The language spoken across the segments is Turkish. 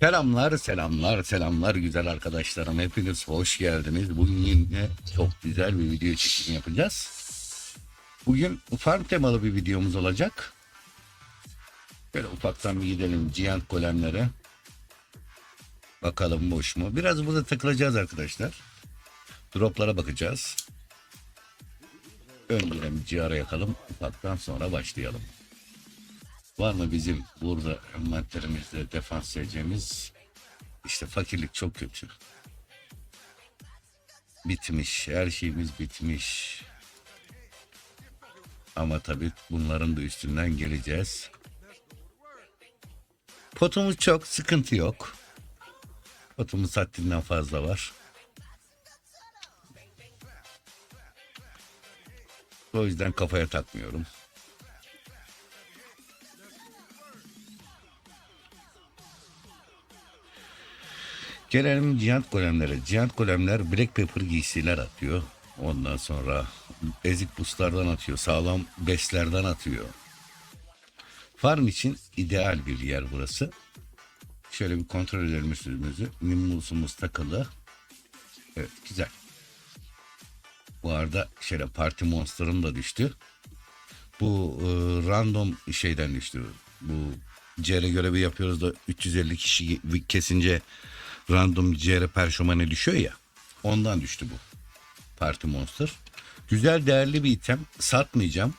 Selamlar, selamlar, selamlar güzel arkadaşlarım. Hepiniz hoş geldiniz. Bugün yine çok güzel bir video çekim yapacağız. Bugün farm temalı bir videomuz olacak. Böyle ufaktan bir gidelim Giant golemlere. Bakalım boş mu? Biraz burada takılacağız arkadaşlar. Droplara bakacağız. Önceden bir ciğara yakalım. Ufaktan sonra başlayalım. Var mı bizim burada envanterimizde defans edeceğimiz? İşte fakirlik çok kötü. Bitmiş. Her şeyimiz bitmiş. Ama tabii bunların da üstünden geleceğiz. Potumuz çok, sıkıntı yok. Potumuz haddinden fazla var. O yüzden kafaya takmıyorum. Gelelim Giant golemlere. Giant golemler Black Pepper giysiler atıyor. Ondan sonra ezik boostlardan atıyor. Sağlam beslerden atıyor. Farm için ideal bir yer burası. Şöyle bir kontrol edelim üstümüzü. Nimbus'umuz takılı. Evet güzel. Bu arada şöyle Party Monster'ım da düştü. Bu e, random şeyden düştü. Bu CR görevi yapıyoruz da 350 kişi kesince random CR perşomane düşüyor ya. Ondan düştü bu. Party Monster. Güzel değerli bir item. Satmayacağım.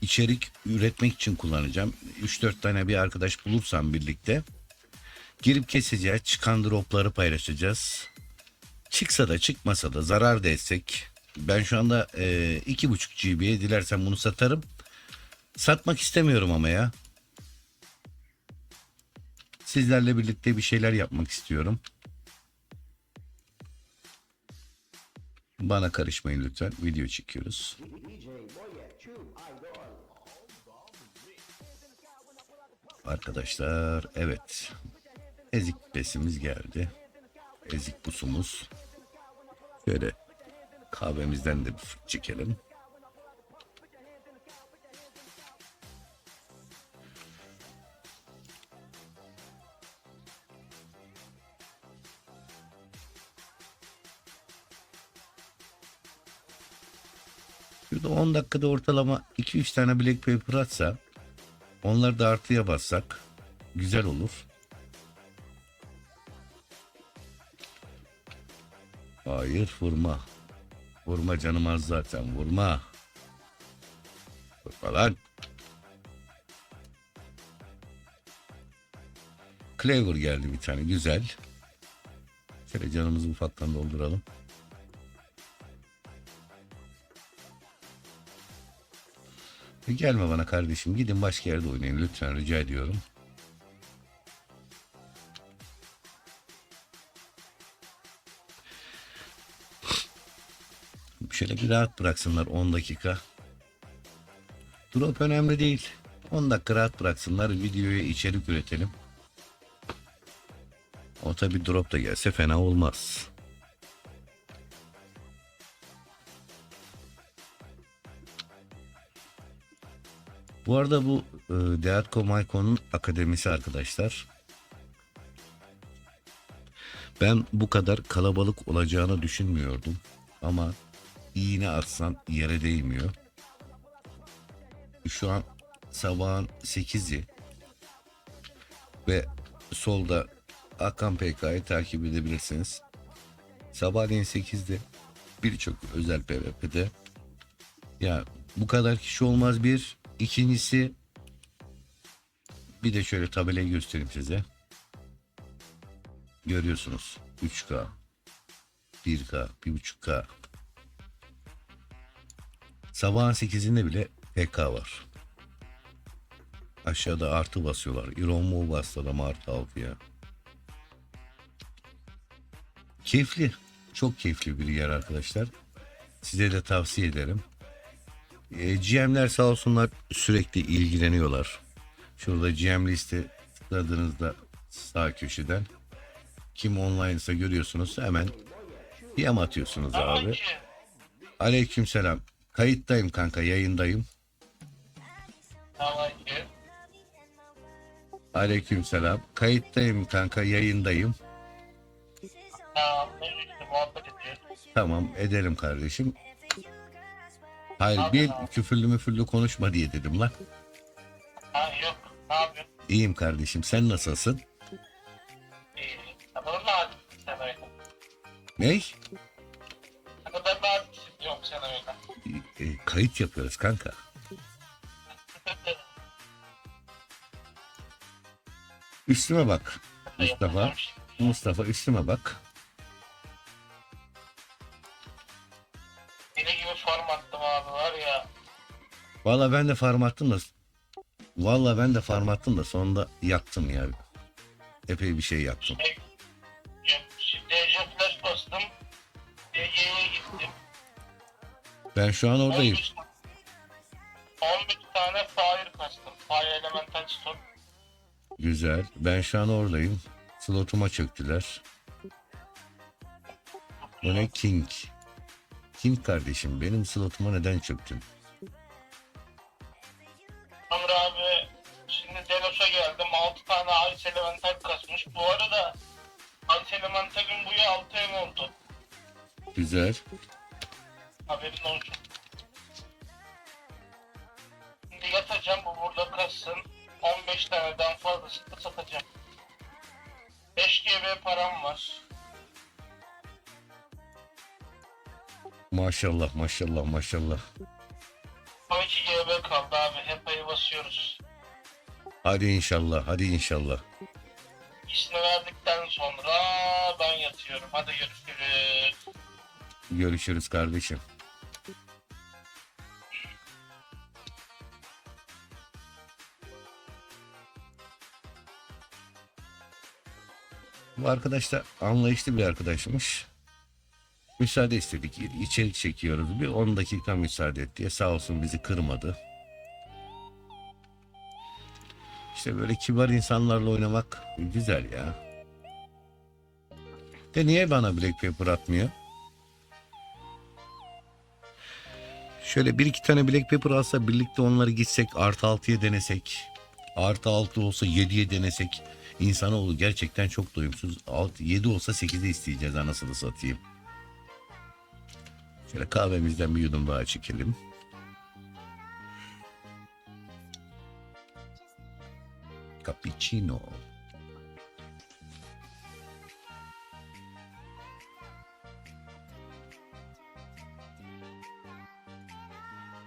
İçerik üretmek için kullanacağım. 3-4 tane bir arkadaş bulursam birlikte girip keseceğiz. Çıkan dropları paylaşacağız. Çıksa da çıkmasa da zarar da etsek. Ben şu anda e, 2.5 GB'ye dilersen bunu satarım. Satmak istemiyorum ama ya. Sizlerle birlikte bir şeyler yapmak istiyorum. Bana karışmayın lütfen. Video çekiyoruz. Arkadaşlar evet. Ezik besimiz geldi. Ezik busumuz. Şöyle kahvemizden de bir çekelim. Şurada 10 dakikada ortalama 2-3 tane black paper atsa onları da artıya bassak güzel olur. Hayır vurma. Vurma canım az zaten vurma. Vurma lan. Clever geldi bir tane güzel. Şöyle canımızı ufaktan dolduralım. E, Gelme bana kardeşim. Gidin başka yerde oynayın lütfen rica ediyorum. Şöyle bir rahat bıraksınlar 10 dakika. Drop önemli değil. 10 dakika rahat bıraksınlar. Videoya içerik üretelim. O tabi drop da gelse fena olmaz. Bu arada bu e, Deatko Mayko'nun akademisi arkadaşlar. Ben bu kadar kalabalık olacağını düşünmüyordum. Ama iğne atsan yere değmiyor. Şu an sabahın 8'i ve solda Akan PK'yı takip edebilirsiniz. Sabahleyin 8'de birçok özel PvP'de ya bu kadar kişi olmaz bir. İkincisi bir de şöyle tabelayı göstereyim size. Görüyorsunuz 3K 1K 1.5K Sabahın 8'inde bile PK var. Aşağıda artı basıyorlar. İron mu bastı adam artı altı ya. Keyifli. Çok keyifli bir yer arkadaşlar. Size de tavsiye ederim. E, GM'ler sağ olsunlar sürekli ilgileniyorlar. Şurada GM liste tıkladığınızda sağ köşeden kim online ise görüyorsunuz hemen PM atıyorsunuz abi. Aleykümselam. Kayıttayım kanka yayındayım. Tamam ki. Aleykümselam. Kayıttayım kanka yayındayım. Tamam edelim kardeşim. Hayır Abi bir küfürlü müfürlü konuşma diye dedim lan. Ha yok, ne yapıyorsun? İyiyim kardeşim sen nasılsın? İyi. Kadar mı sen öyle? Ney? Kadar mı diyorum sen öyle? E, kayıt yapıyoruz kanka. Üstüme bak. Mustafa. Mustafa üstüme bak. Deli gibi form attım abi var ya. Valla ben de farm attım da Valla ben de farm attım da sonunda yaktım ya. Epey bir şey yaktım. Şey, şimdi DC flash bastım. DC'ye gittim. Ben şu an oradayım. 11 11 tane fire kastım. Fire elemental stone. Güzel. Ben şu an oradayım. Slotuma çöktüler. Bu ne King? King kardeşim benim slotuma neden çöktün? Ömür abi şimdi Delos'a geldim. 6 tane Ice Elemental kasmış. Bu arada Ice Elemental'in bu ya 6 ev oldu. Güzel. Haberin olsun. Şimdi yatacağım bu burada kassın. 15 taneden fazlasını satacağım. 5 GB param var. Maşallah maşallah maşallah. 12 GB kaldı abi. Hep ayı basıyoruz. Hadi inşallah hadi inşallah. İşini verdikten sonra ben yatıyorum. Hadi görüşürüz. Görüşürüz kardeşim. Bu arkadaş da anlayışlı bir arkadaşmış. Müsaade istedik. İçerik çekiyoruz. Bir 10 dakika müsaade et diye. Sağ olsun bizi kırmadı. İşte böyle kibar insanlarla oynamak güzel ya. De niye bana Black Paper atmıyor? Şöyle bir iki tane Black Pepper alsa birlikte onları gitsek artı altıya denesek. Artı altı olsa yediye denesek. İnsanoğlu gerçekten çok doyumsuz. Alt, yedi olsa sekize isteyeceğiz anasını satayım. Şöyle kahvemizden bir yudum daha çekelim. Cappuccino.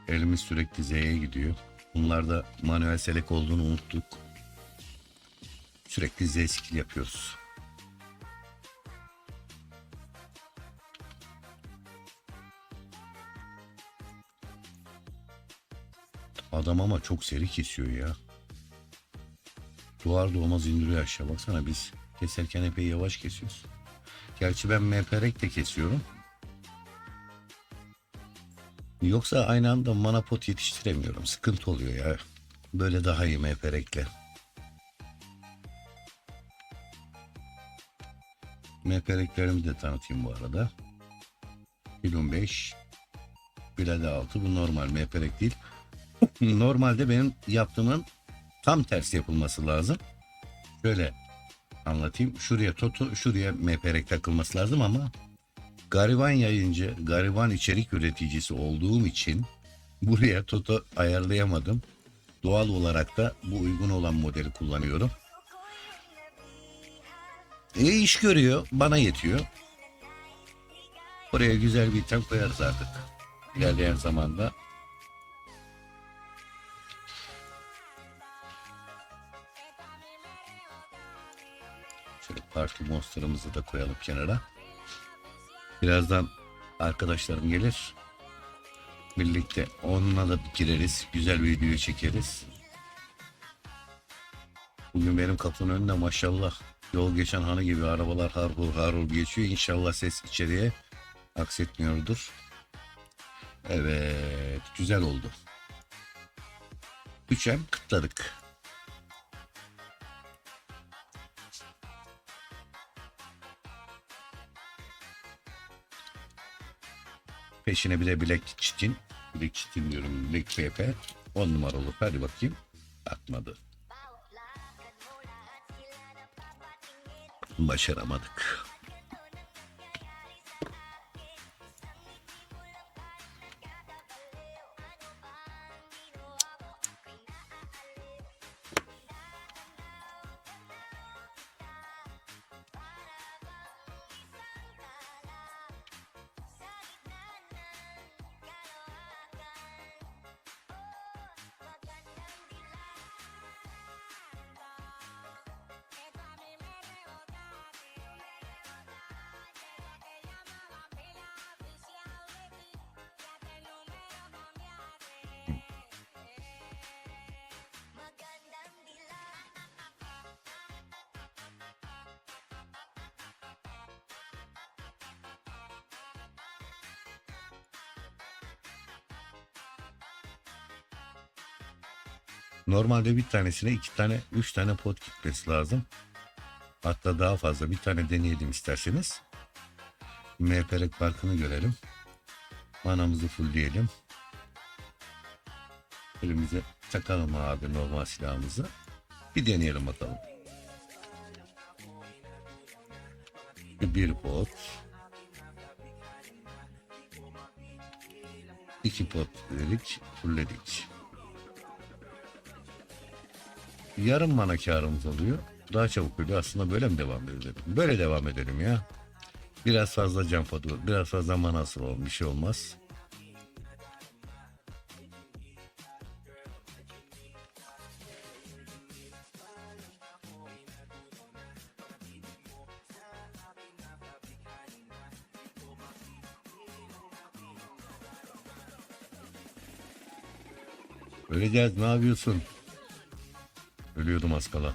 Elimiz sürekli Z'ye gidiyor. Bunlarda manuel selek olduğunu unuttuk. Sürekli Z skill yapıyoruz. Adam ama çok seri kesiyor ya. Doğar doğmaz indiriyor aşağı. Baksana biz keserken epey yavaş kesiyoruz. Gerçi ben MPRek de kesiyorum. Yoksa aynı anda manapot yetiştiremiyorum. Sıkıntı oluyor ya. Böyle daha iyi MPRek'le. MPRek'lerimi de tanıtayım bu arada. Pilon 5. Bilade 6. Bu normal MPRek değil. Normalde benim yaptığımın tam tersi yapılması lazım. Şöyle anlatayım. Şuraya Toto, şuraya MPRek takılması lazım ama gariban yayıncı, gariban içerik üreticisi olduğum için buraya Toto ayarlayamadım. Doğal olarak da bu uygun olan modeli kullanıyorum. İyi iş görüyor, bana yetiyor. Oraya güzel bir item koyarız artık. İlerleyen zamanda parti monster'ımızı da koyalım kenara. Birazdan arkadaşlarım gelir. Birlikte onunla da gireriz. Güzel bir video çekeriz. Bugün benim kapının önünde maşallah yol geçen hanı gibi arabalar harhur harhur geçiyor. İnşallah ses içeriye aksetmiyordur. Evet güzel oldu. Üçem kıtladık. Peşine bir de Black Chitin. Black Chitin diyorum. Black PP. 10 numaralı. Hadi bakayım. Atmadı. Başaramadık. Normalde bir tanesine iki tane, üç tane pot gitmesi lazım. Hatta daha fazla bir tane deneyelim isterseniz. MPRek farkını görelim. Manamızı fullleyelim. Elimize takalım abi normal silahımızı. Bir deneyelim bakalım. Bir pot. İki pot dedik, fullledik. Yarım mana karımız oluyor. Daha çabuk oluyor. Aslında böyle mi devam edelim? Böyle devam edelim ya. Biraz fazla can potu, biraz fazla manası ol, bir şey olmaz. Öleceğiz ne yapıyorsun? Ölüyordum az kala.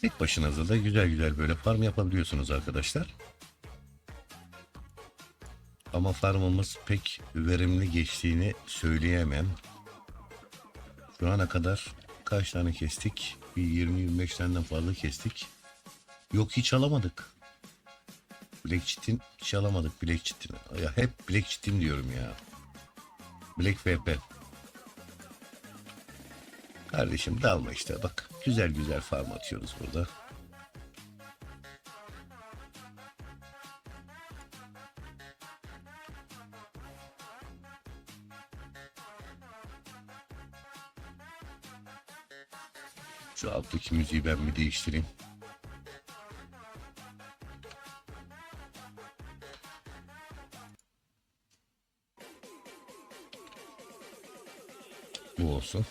Tek başınıza da güzel güzel böyle farm yapabiliyorsunuz arkadaşlar. Ama farmımız pek verimli geçtiğini söyleyemem. Şu ana kadar kaç tane kestik? Bir 20-25 taneden fazla kestik. Yok hiç alamadık. Black Cheat'in hiç Black Cheat'in. Ya hep Black Cheat'in diyorum ya. Black VP. Kardeşim dalma işte bak. Güzel güzel farm atıyoruz burada. Şu alttaki müziği ben bir değiştireyim. Bu olsun.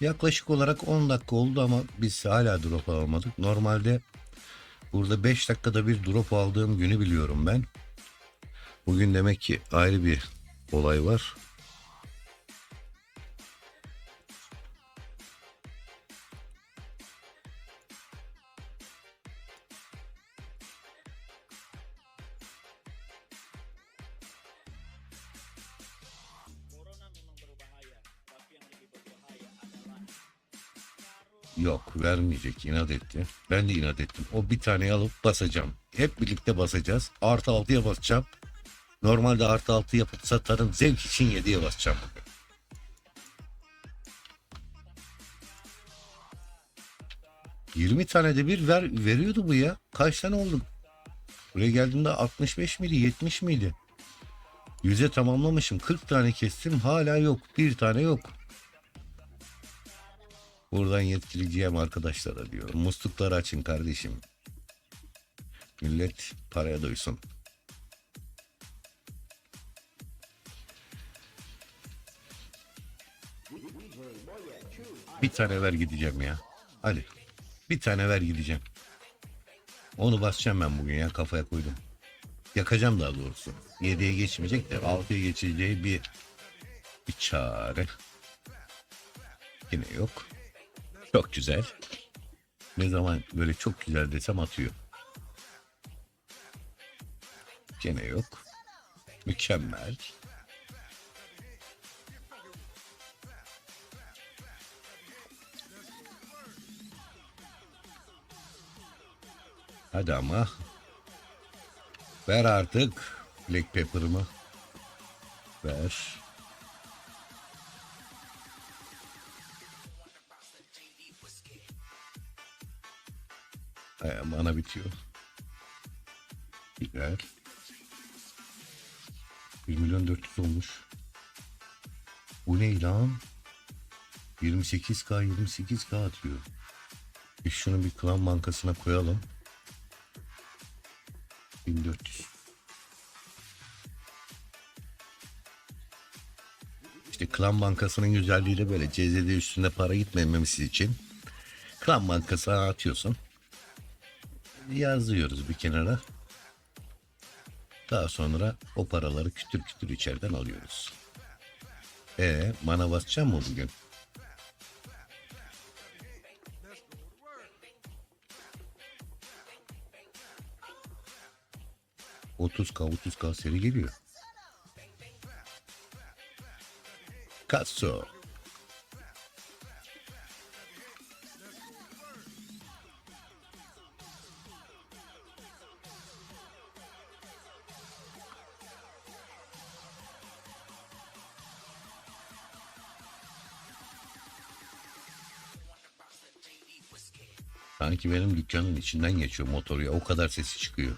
Yaklaşık olarak 10 dakika oldu ama biz hala drop almadık. Normalde burada 5 dakikada bir drop aldığım günü biliyorum ben. Bugün demek ki ayrı bir olay var. Vermeyecek inat etti. Ben de inat ettim. O bir tane alıp basacağım. Hep birlikte basacağız. Artı altıya basacağım. Normalde artı altı yapıp satarım. Zevk için yediye basacağım bugün. Yirmi tane de bir ver, veriyordu bu ya. Kaç tane oldu? Buraya geldiğimde 65 miydi 70 miydi? Yüze tamamlamışım. 40 tane kestim hala yok. Bir tane yok. Buradan yetkili GM arkadaşlara diyorum. Muslukları açın kardeşim. Millet paraya doysun. Bir tane ver gideceğim ya. Hadi. Bir tane ver gideceğim. Onu basacağım ben bugün ya kafaya koydum. Yakacağım daha doğrusu. 7'ye geçmeyecek de 6'ya geçeceği bir bir çare. Yine yok. Çok güzel. Ne zaman böyle çok güzel desem atıyor. Gene yok. Mükemmel. Hadi ama. Ver artık Black Pepper'ımı. Ver. Ay, bana bitiyor. Güzel. 1 milyon 400 olmuş. Bu ne lan? 28k 28k atıyor. Biz şunu bir klan bankasına koyalım. 1400. İşte klan bankasının güzelliği de böyle CZD üstünde para gitmemesi için klan bankasına atıyorsun. Yazıyoruz bir kenara. Daha sonra o paraları kütür kütür içeriden alıyoruz. E mana basacağım mı bugün? Otuz k 30 k seri geliyor. Kasso. Sanki benim dükkanın içinden geçiyor motor ya. O kadar sesi çıkıyor.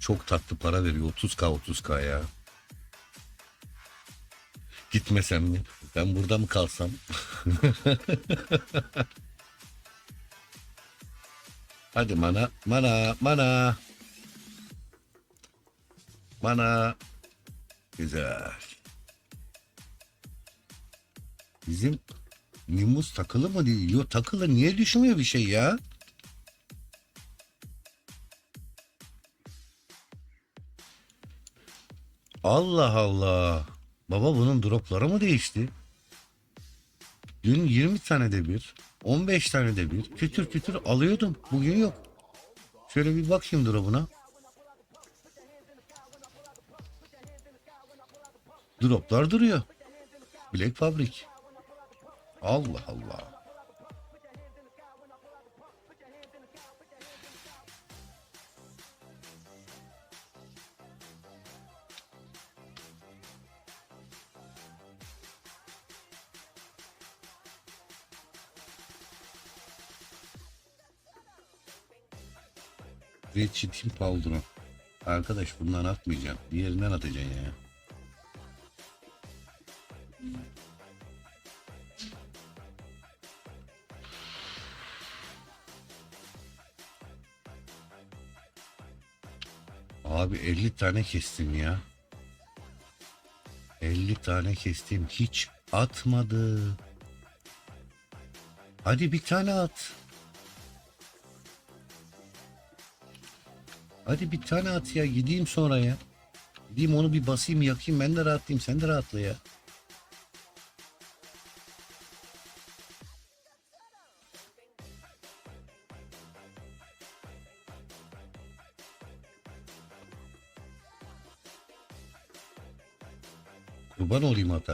Çok tatlı para veriyor. 30k 30k ya. Gitmesem mi? Ben burada mı kalsam? Hadi mana, mana, mana. Mana. Güzel. Bizim Nimbus takılı mı değil? Yok takılı niye düşmüyor bir şey ya? Allah Allah. Baba bunun dropları mı değişti? Dün 20 tane de bir, 15 tane de bir kütür kütür alıyordum. Bugün yok. Şöyle bir bakayım drop'una. Droplar duruyor. Black Fabric. Allah Allah. Red Chit'in Powder'ı. Arkadaş bundan atmayacağım. Diğerinden atacaksın ya. Abi 50 tane kestim ya. 50 tane kestim. Hiç atmadı. Hadi bir tane at. Hadi bir tane at ya. Gideyim sonra ya. Gideyim onu bir basayım yakayım. Ben de rahatlayayım. Sen de rahatla ya. Kurban olayım at.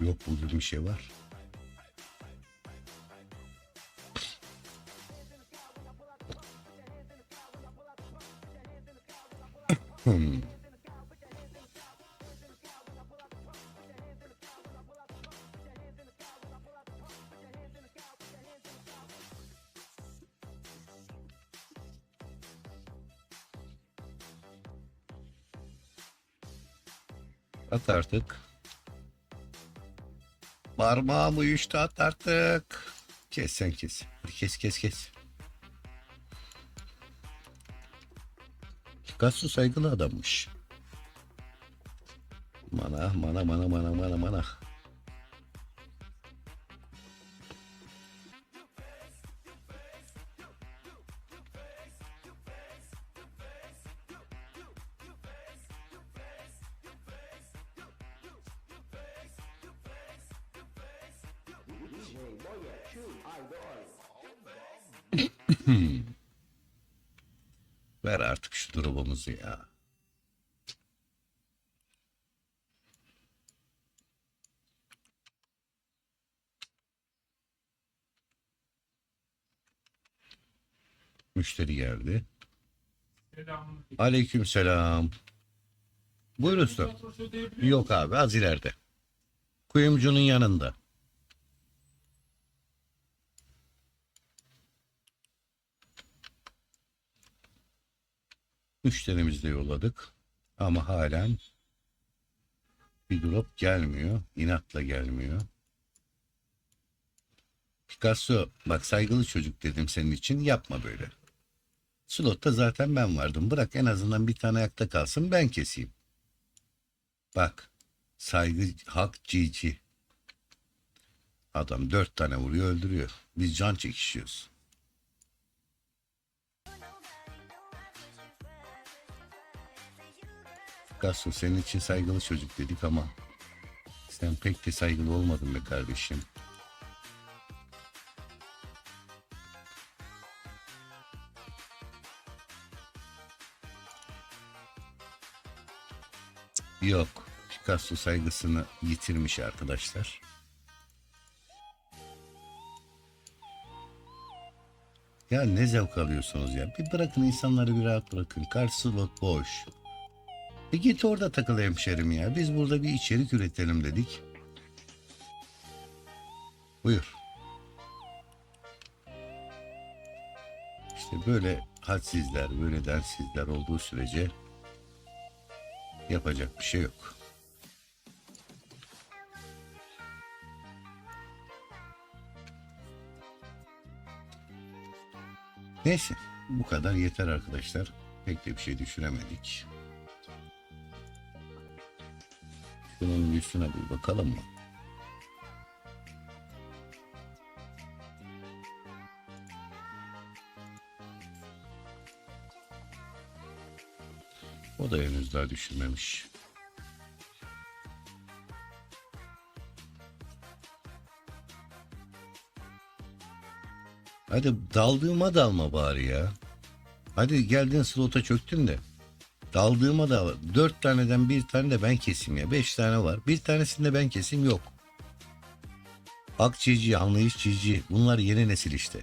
Yok burada bir şey var. Hmm. Artık. Parmağım uyuştu at artık. Kes sen kes. Hadi kes kes kes. Picasso saygılı adammış. Mana mana mana mana mana mana. Durumumuzu ya. Müşteri geldi. Aleyküm selam. Buyur usta. Yok abi az ileride. Kuyumcunun yanında. Müşterimizi de yolladık. Ama halen bir drop gelmiyor. İnatla gelmiyor. Picasso bak saygılı çocuk dedim senin için yapma böyle. Slotta zaten ben vardım. Bırak en azından bir tane ayakta kalsın ben keseyim. Bak saygı hak cici. Adam dört tane vuruyor öldürüyor. Biz can çekişiyoruz. Picasso senin için saygılı çocuk dedik ama sen pek de saygılı olmadın be kardeşim. Yok. Picasso saygısını yitirmiş arkadaşlar. Ya ne zevk alıyorsunuz ya. Bir bırakın insanları bir rahat bırakın. Karşı boş. E git orada takıl hemşerim ya. Biz burada bir içerik üretelim dedik. Buyur. İşte böyle hadsizler, böyle densizler olduğu sürece yapacak bir şey yok. Neyse bu kadar yeter arkadaşlar. Pek de bir şey düşünemedik. Şunun üstüne bir bakalım mı? O da henüz daha düşünmemiş. Hadi daldığıma dalma bari ya. Hadi geldin slota çöktün de. Daldığıma da dört taneden bir tane de ben keseyim ya. Beş tane var. Bir tanesinde ben keseyim yok. Bak çiğci, anlayış çiğci. Bunlar yeni nesil işte.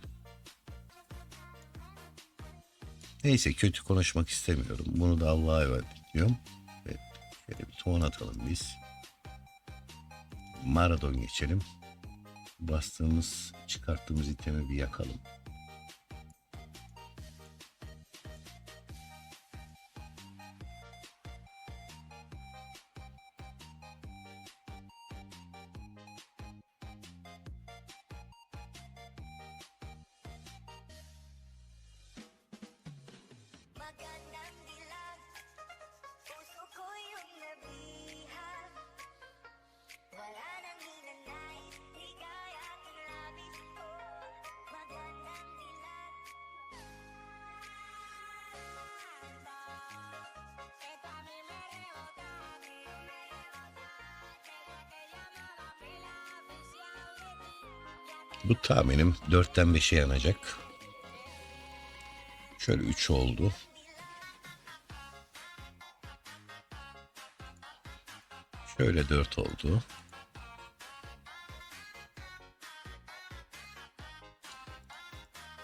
Neyse kötü konuşmak istemiyorum. Bunu da Allah'a emanet ediyorum. Evet, şöyle bir ton atalım biz. Maradon geçelim. Bastığımız, çıkarttığımız itemi bir yakalım. Bu tahminim 4'ten 5'e yanacak. Şöyle 3 oldu. Şöyle 4 oldu.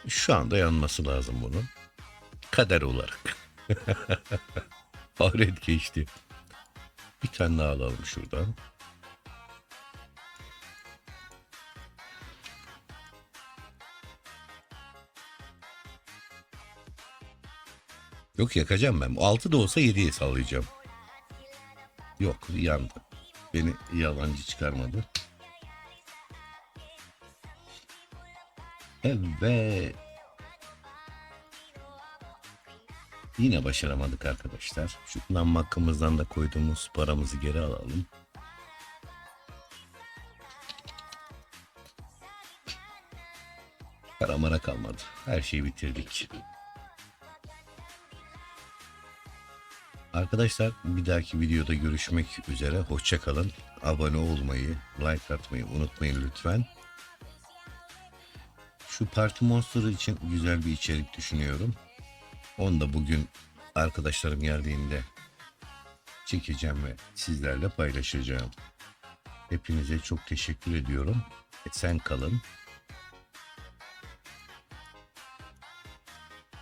Şu anda yanması lazım bunun. Kader olarak. Hayret geçti. Bir tane daha alalım şuradan. Yok yakacağım ben. 6 da olsa 7'ye sallayacağım. Yok yandı. Beni yalancı çıkarmadı. Evet. Yine başaramadık arkadaşlar. Şu nam hakkımızdan da koyduğumuz paramızı geri alalım. Karamara kalmadı. Her şeyi bitirdik. Arkadaşlar bir dahaki videoda görüşmek üzere. Hoşça kalın. Abone olmayı, like atmayı unutmayın lütfen. Şu Party Monster için güzel bir içerik düşünüyorum. Onu da bugün arkadaşlarım geldiğinde çekeceğim ve sizlerle paylaşacağım. Hepinize çok teşekkür ediyorum. Sen kalın.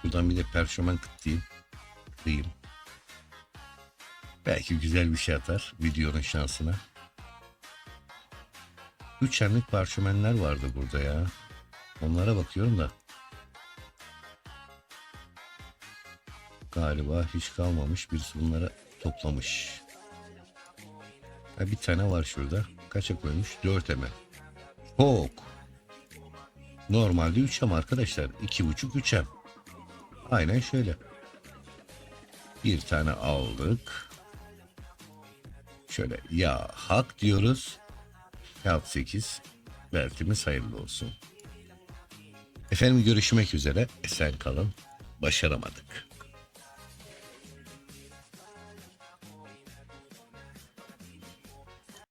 Buradan bir de perşömen kıtlayayım. Kıtlayayım. Belki güzel bir şey atar videonun şansına. Üç hemlik parşömenler vardı burada ya. Onlara bakıyorum da. Galiba hiç kalmamış. Birisi bunları toplamış. Ha, bir tane var şurada. Kaça koymuş? 4 eme. Çok. Normalde 3 em arkadaşlar. 2,5 3 em. Aynen şöyle. Bir tane aldık. Şöyle ya hak diyoruz. Kağıt 8. Beltimiz hayırlı olsun. Efendim görüşmek üzere. Esen kalın. Başaramadık.